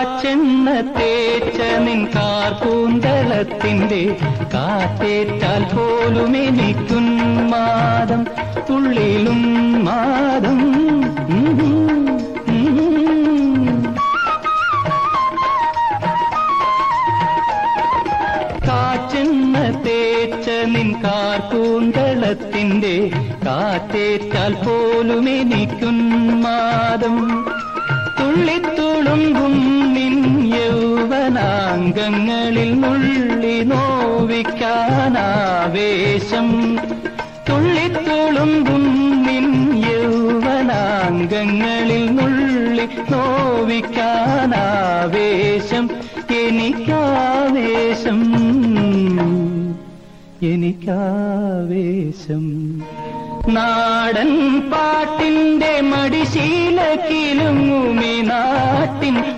കാച്ചെണ്ണ തേച്ച നിൻ കാർകൂന്തളത്തിന്റെ കാറ്റേറ്റാൽ പോലും എനിക്കുന്മാദം ഉള്ളിലും മാദം. മാതം കാച്ചെന്ന തേച്ച നിൻ കാർകൂന്തളത്തിന്റെ കാറ്റേറ്റാൽ പോലും എനിക്കുന്മാദം തുള്ളിത്തുളുമ്പും യൗവനാംഗങ്ങളിൽ നുള്ളി നോവിക്കാനാവേശം. തുള്ളിത്തുളുമ്പും നിൻ യൗവനാംഗങ്ങളിൽ നുള്ളി നോവിക്കാനാവേശം. എനിക്കാവേശം. എനിക്കാവേശം. നാടൻ പാട്ടിന്റെ മടിശീല കിലുങ്ങുമി നാട്ടിൻ